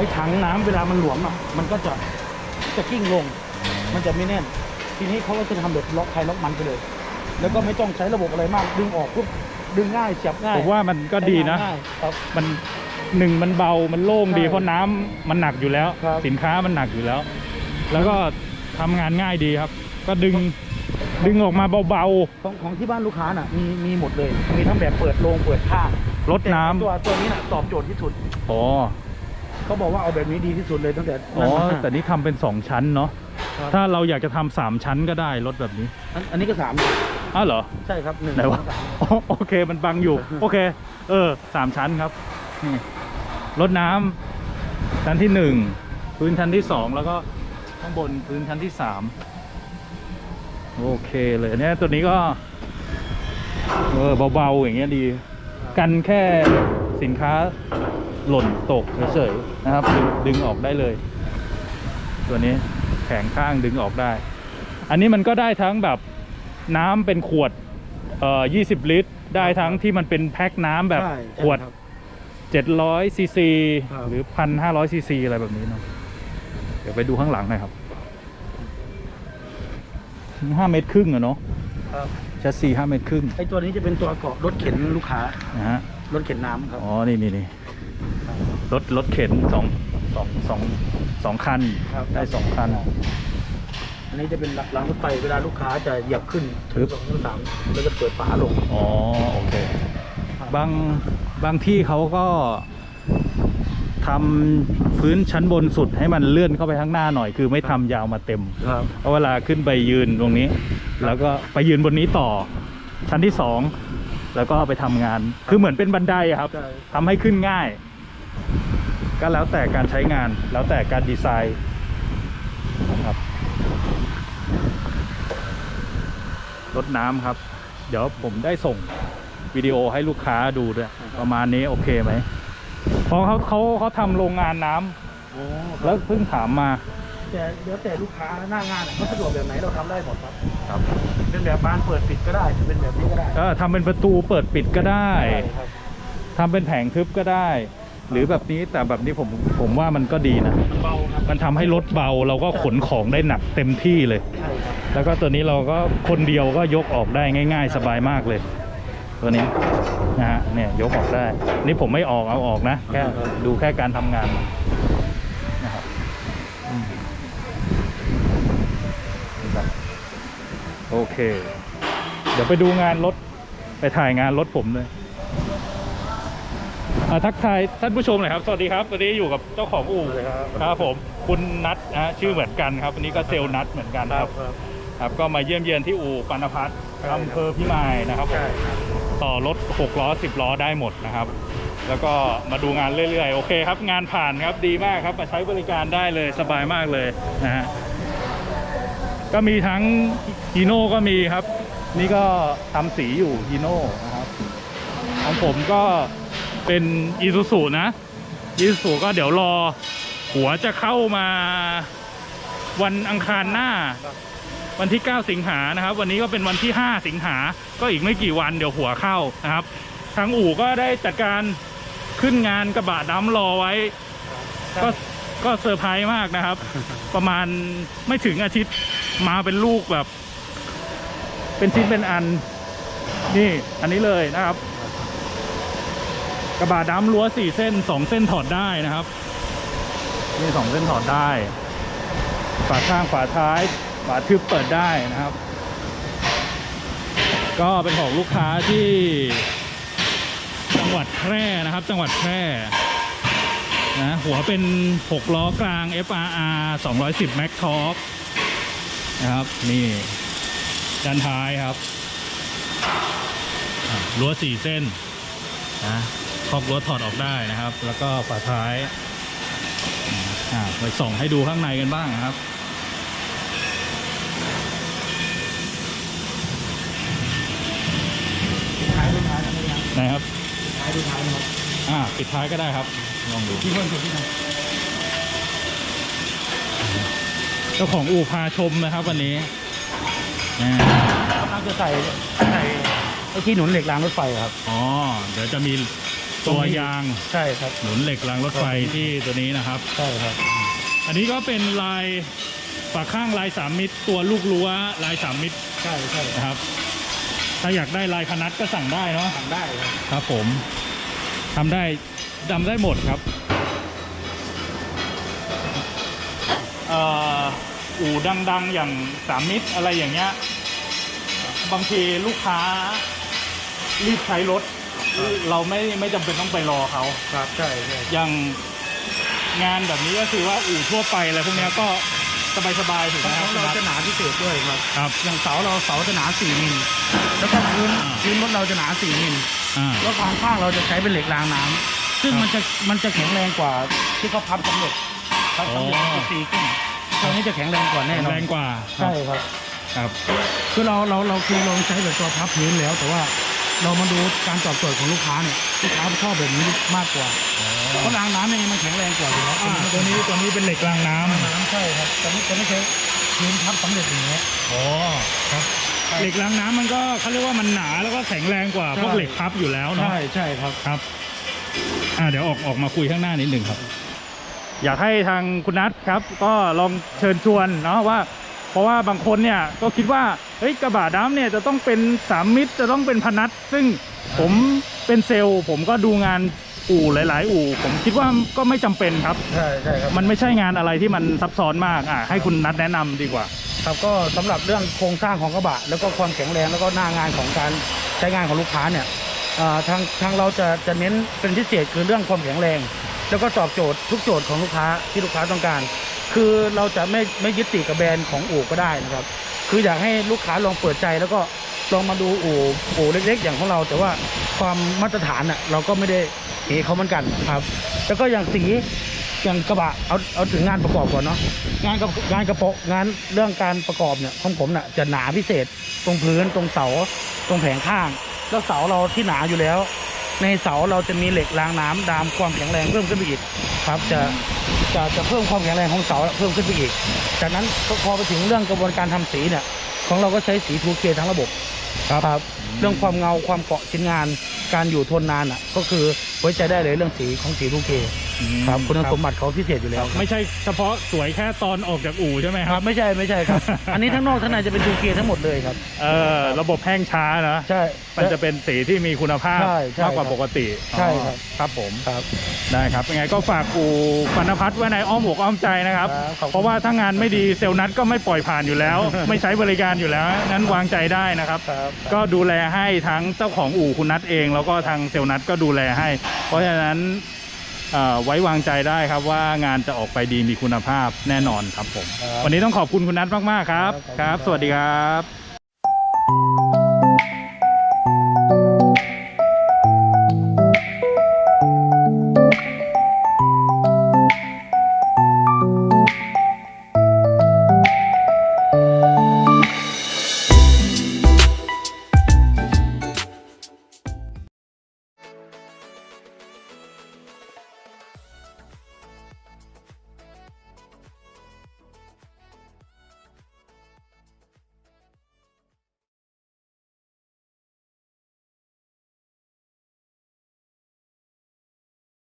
อ้ถังน้ำเวลามันหลวมอะมันก็จะจะกิ้งลง มันจะไม่แน่น ทีนี้เขาก็จะทำแบบล็อกใครล็อกมันไปเลย แล้วก็ไม่ต้องใช้ระบบอะไรมาก ดึงออกปุ๊บดึงง่ายเสียบง่ายผมว่ามันก็ดีนะใช้งาง่ายครับมันหนึ่งมันเบา มันโล่งดีใช่เพราะน้ำมันหนักอยู่แล้วครับสินค้ามันหนักอยู่แล้ว แล้วก็ทำงานง่ายดีครับ ก็ดึงดึงออกมาเบาของของที่บ้านลูกค้าน่ะมีมีหมดเลย มีทั้งแบบเปิดโรงเปิดข้างๆลดน้ำตัวตัวนี้น่ะตอบโจทย์ที่สุด อ๋อ เขาบอกว่าเอาแบบนี้ดีที่สุดเลยตั้งแต่อ๋อนั้นมาแต่นี่ทำเป็นสองชั้นเนาะครับถ้าเราอยากจะทำสามชั้นก็ได้รถแบบนี้อันอันนี้ก็สามอ้าวเหรอ ใช่ครับหนึ่งไหนวะสองสามอ๋อโอเคมันบังอยู่ โอเค เออสามชั้นครับนี่รถน้ำชั้นที่หนึ่งพื้นชั้นที่สองแล้วก็ข้างบนพื้นชั้นที่สามโอเคเลยเนี่ยตัวนี้ก็ เออเบาๆอย่างเงี้ยดี กันแค่สินค้า หล่นตกเฉยๆนะครับดึงดึงออกได้เลย ตัวนี้แข็งข้างดึงออกได้ อันนี้มันก็ได้ทั้งแบบน้ำเป็นขวดเอ่อ20ลิตร ได้ทั้งที่มันเป็นแพ็คน้ำแบบใช่ขวดครับ700ซีซีครับหรือ1,500ซีซีอะไรแบบนี้เนาะเดี๋ยวไปดูข้างหลังหน่อยครับ5เมตรครึ่งอะเนาะครับแชสซี5เมตรครึ่งไอตัวนี้จะเป็นตัวเกาะรถเข็นลูกค้านะฮะรถเข็นน้ำครับ อ๋อ นี่นี่นี่ รถรถเข็นสองสองสองสองคันครับ ได้สองคัน อันนี้จะเป็นรางรถไฟเวลาลูกค้าจะเหยียบขึ้นปึ๊บสองถึงสามเราจะเปิดฝาลง อ๋อโอเค บางบางที่เขาก็ทำพื้นชั้นบนสุดให้มันเลื่อนเข้าไปข้างหน้าหน่อย คือไม่ทำยาวมาเต็มครับเพราะเวลาขึ้นไปยืนตรงนี้ แล้วก็ไปยืนบนนี้ต่อ ชั้นที่สองแล้วก็ไปทำงาน คือเหมือนเป็นบันไดอะครับใช่ ทำให้ขึ้นง่าย ก็แล้วแต่การใช้งานแล้วแต่การดีไซน์นะครับรถน้ำครับ เดี๋ยวผมได้ส่งวิดีโอให้ลูกค้าดูด้วย ประมาณนี้โอเคไหมเพราะเขาเขาเขาทำโรงงานน้ำโอ้แล้วเพิ่งถามมา แต่เดี๋ยวแต่ลูกค้าหน้างานอะเขาสะดวกแบบไหนเราทำได้หมดครับครับเป็นแบบบานเปิดปิดก็ได้เป็นแบบนี้ก็ได้เออทำเป็นประตูเปิดปิดก็ได้ครับทำเป็นแผงทึบก็ได้ หรือแบบนี้แต่แบบนี้ผมผมว่ามันก็ดีนะมันเบาครับมันทำให้รถเบาเราก็ขนของได้หนักเต็มที่เลย ใช่ครับแล้วก็ตัวนี้เราก็คนเดียวก็ยกออกได้ง่าย ๆ สบายมากเลย ตัวนี้นะฮะเนี่ยยกออกได้ นี่ผมไม่ออกเอาออกนะแค่ดูแค่การทำงานนะครับอืมครับโอเค เดี๋ยวไปดูงานรถไปถ่ายงานรถผมเลยอ่า ทักทายท่านผู้ชมหน่อยครับ สวัสดีครับวันนี้อยู่กับเจ้าของอู่สวัสดีครับครับผมคุณนัทนะฮะชื่อเหมือนกันครับวันนี้ก็เซลล์นัทเหมือนกันครับครับครับก็มาเยี่ยมเยียนที่อู่ปานพัฒน์ใช่ครับอำเภอพิมายนะครับผมใช่ครับต่อรถ6ล้อ10ล้อได้หมดนะครับ แล้วก็มาดูงานเรื่อยๆ โอเคครับ งานผ่านครับดีมากครับมาใช้บริการได้เลยสบายมากเลยนะฮะก็มีทั้งฮีโน่ก็มีครับ นี่ก็ทำสีอยู่ฮีโน่นะครับของผมก็ เป็นอีซูซูนะอีซูซูก็เดี๋ยวรอ หัวจะเข้ามาวันอังคารหน้า วันที่ 9 สิงหานะครับ วันนี้ก็เป็นวันที่ 5 สิงหา ก็อีกไม่กี่วันเดี๋ยวหัวเข้านะครับ ทางอู่ก็ได้จัดการขึ้นงานกระบะดำรอไว้ ก็ก็เซอร์ไพรส์มากนะครับ ประมาณไม่ถึงอาทิตย์มาเป็นลูกแบบ เป็นชิ้นเป็นอัน นี่อันนี้เลยนะครับ กระบะดำรั้วสี่เส้นสองเส้นถอดได้นะครับนี่สองเส้นถอดได้ฝาข้างฝาท้ายฝาทึบเปิดได้นะครับ ก็เป็นของลูกค้าที่จังหวัดแพร่นะครับ จังหวัดแพร่นะหัวเป็น 6 ล้อกลาง FRR 210 Max Torque นะครับ นี่ด้านท้ายครับอะรั้วสี่เส้นนะ คอกรั้วถอดออกได้นะครับ แล้วก็ฝาท้ายอ่าไปส่องให้ดูข้างในกันบ้างนะครับท้ายดูท้ายนะไม่ยังนะครับท้ายดูท้ายนะครับอ่าปิดท้ายก็ได้ครับลองดูที่เพิ่มคือที่ไหนเจ้าของอู่พาชมนะครับวันนี้อ่ากำลังจะใส่ใส่ไอ้ที่หนุนเหล็กรางรถไฟครับ อ๋อ เดี๋ยวจะมี ตัวยางใช่ครับหนุนเหล็กรางรถไฟที่ตัวนี้นะครับ ใช่ครับ อันนี้ก็เป็นลายฝาข้างลายสามมิตร ตัวลูกรั้วลายสามมิตรใช่ใช่นะครับ ถ้าอยากได้ลายพนัดก็สั่งได้เนาะทำได้ครับครับผมทำได้ทำได้หมดครับเอ่ออู่ดัง ๆ อย่างสามมิตรอะไรอย่างเงี้ยบางทีลูกค้ารีบใช้รถ เราไม่ไม่จำเป็นต้องไปรอเขาครับใช่ใช่อย่างงานแบบนี้ก็คือว่าอู่ทั่วไปอะไรพวกเนี้ยก็สบายๆถูกขไหมองครับเราจะหนาพิเศษด้วยครับครับ อย่างเสาเราเสาจะหนา4มิลแล้วก็พื้นอ่าพื้นรถเราจะหนา4มิลอ่า แล้วทางข้างเราจะใช้เป็นเหล็กรางน้ำซึ่งครับมันจะมันจะแข็งแรงกว่าที่เขาพับสำเร็จพับสำเร็จอ๋อมันจะตีขึ้นตัวนี้จะแข็งแรงกว่าแน่นอนแรงกว่าใช่ครับ ครับ คือเราเราเราคือเราใช้แบบตัวพับพื้นแล้ว แต่ว่า เรามาดูการตอบโจทย์ของลูกค้าเนี่ยลูกค้าชอบแบบนี้มากกว่าเพราะรางน้ำเองมันแข็งแรงกว่าอยู่แล้วอ่าตัวนี้ตัวนี้เป็นเหล็กรางน้ำน้ำใช่ครับแต่ไม่แต่ไม่ใช่พื้นพับสำเร็จอย่างเงี้ยอ๋อครับเหล็กรางน้ำมันก็เขาเรียกว่ามันหนาแล้วก็แข็งแรงกว่าใช่พวกเหล็กพับอยู่แล้วเนาะใช่ใช่ครับครับอ่าเดี๋ยวออกออกมาคุยข้างหน้านิดหนึ่งครับ อยากให้ทางคุณนัทครับ ก็ลองเชิญชวนเนาะว่า เพราะว่าบางคนเนี่ยก็คิดว่า เฮ้ยกระบะดำเนี่ยจะต้องเป็นสามมิตรจะต้องเป็นพนัทซึ่งผมเป็นเซลล์ผมก็ดูงานอู่หลาย ๆ อู่ผมคิดว่าก็ไม่จำเป็นครับใช่ใช่ครับมันไม่ใช่งานอะไรที่มันซับซ้อนมากอะให้คุณนัทแนะนำดีกว่า ครับก็สำหรับเรื่องโครงสร้างของกระบะ แล้วก็ความแข็งแรงแล้วก็หน้างานของการใช้งานของลูกค้าเนี่ยอ่าทางทางเราจะจะเน้นเป็นพิเศษคือเรื่องความแข็งแรง แล้วก็ตอบโจทย์ทุกโจทย์ของลูกค้าที่ลูกค้าต้องการ คือเราจะไม่ไม่ยึดติดกับแบรนด์ของอู่ก็ได้นะครับ คืออยากให้ลูกค้าลองเปิดใจแล้วก็ลองมาดูอู่อู่เล็ก ๆ อย่างของเรา แต่ว่าความมาตรฐานอะเราก็ไม่ได้เอเขาเหมือนกันครับ แล้วก็อย่างสีอย่างกระบะเอาเอาถึงงานประกอบก่อนเนาะงานกับงานกระโปะงานเรื่องการประกอบเนี่ยของผมน่ะจะหนาพิเศษ ตรงพื้นตรงเสาตรงแผงข้าง แล้วเสาเราที่หนาอยู่แล้ว ในเสาเราจะมีเหล็กรางน้ำดามความแข็งแรงเพิ่มขึ้นไปอีกครับจะจะจะเพิ่มความแข็งแรงของเสาเพิ่มขึ้นไปอีก จากนั้นก็พอไปถึงเรื่องกระบวนการทำสีเนี่ยของเราก็ใช้สี 2K ทั้งระบบครับเรื่องความเงาความเกาะชิ้นงานการอยู่ทนนานอะก็คือไว้ใจได้เลยเรื่องสีของสี 2K ค รับคุณสมบัติเขาพิเศษอยู่แล้วไม่ใช่เฉพาะสวยแค่ตอนออกจากอู่ใช่ไหมคครัรับบ ไม่ใช่ไม่ใช่ครับ อันนี้ทั้งนอกทั้งในจะเป็น 2K ทั้งหมดเลยครับ เออระบบแห้งช้านะ ใช่ มันจะเป็นสีที่มีคุณภาพใช่ใช่มากกว่าครับปกติใช่ครับ อ๋อครับผมครับ ได้ครับยังไงก็ฝากอู่ปนพัฒน์ไว้ในอ้อมอกอ้อมใจนะครับ ครับขอบคุณ เพราะว่าถ้างานไม่ดีเซลล์นัดก็ไม่ปล่อยผ่านอยู่แล้ว ไม่ใช้บริการอยู่แล้วนั้นวางใจได้นะครับ ครับ ก็ดูแลให้ทั้งเจ้าของอู่คุณนัทเอง แล้วก็ทางเซลล์นัทก็ดูแลให้ เพราะฉะนั้นเอ่อ ไว้วางใจได้ครับว่างานจะออกไปดีมีคุณภาพแน่นอนครับผมครับวันนี้ต้องขอบคุณคุณนัทมากๆครับครับขอบคุณครับครับสวัสดีครับ